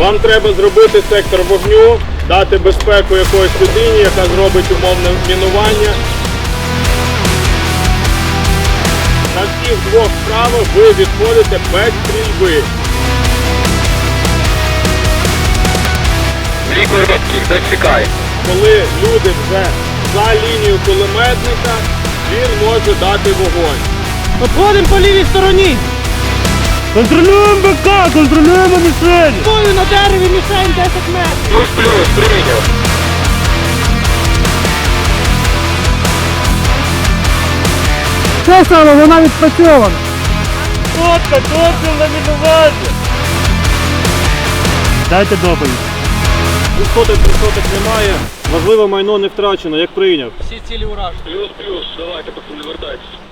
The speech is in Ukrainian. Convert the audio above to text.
Вам треба зробити сектор вогню, дати безпеку якоїсь людині, яка зробить умовне мінування. На всіх двох справах ви відходите без стрільби. Дві короткі, хтось чекає. Коли люди вже за лінією кулеметника, він може дати вогонь. Обходимо по лівій стороні. Контролюємо БК, контролюємо мішень. Стою на дереві мішень 10 метрів. Плюс плюс, прийняв. Це саме, вона відпрацьована. Фотка, дозвіл на мінування. Дайте доповідь. Висоток, висоток немає. Важливе майно не втрачено, як прийняв. Всі цілі уражені. Плюс плюс, давайте, поки не вертайтесь.